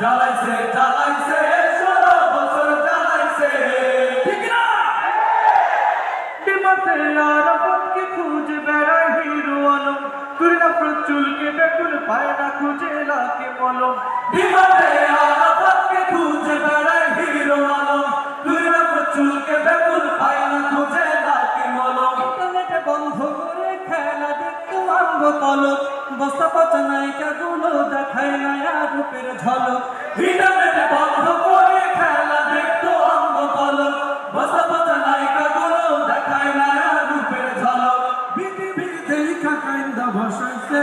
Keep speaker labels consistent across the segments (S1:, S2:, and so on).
S1: জ্বালাইছে জ্বালাইছে ষোলো বছর জ্বালাইছে। ঠিক না
S2: বিমাতে আরাফাতকে খুঁজে বেড়ায় হিরো আলম। তুই না চুলকে বেকুল পায় না খুঁজে লাকে মলম।
S1: বিমানে আরাফাতকে খুঁজে বেড়ায় হিরো আলম। তুই না চুলকে বেকুল পায় না খুঁজে লাকি মলম।
S2: ইন্টারনেটে বন্ধ করে খেলা দেখতে আনব তলব বস্তা পচা নায়িকা গুলো দেখায় নয়া রূপের ঝলক।
S1: ইন্টারনেট বন্ধ করে খেলা দেখতো অঙ্গ কলম বসা বসা নায়িকা গুলো দেখায় না রূপের ঝলক। বিটিভি দেখা কাইন্দা ভাসাইছে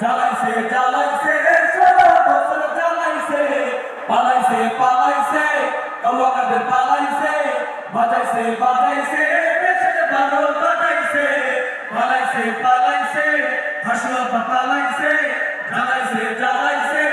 S1: জ্বালাইছে জ্বালাইছে ষোলো বছর জ্বালাইছে, পালাইছে পালাইছে কৌয়াকাদের পালাইছে, বাজাইছে বাজাইছে, দেশের ভালো বাজাইছে, পালাইছে পালাইছে হাসুয়া পালাইছে, জ্বালাইছে জ্বালাইছে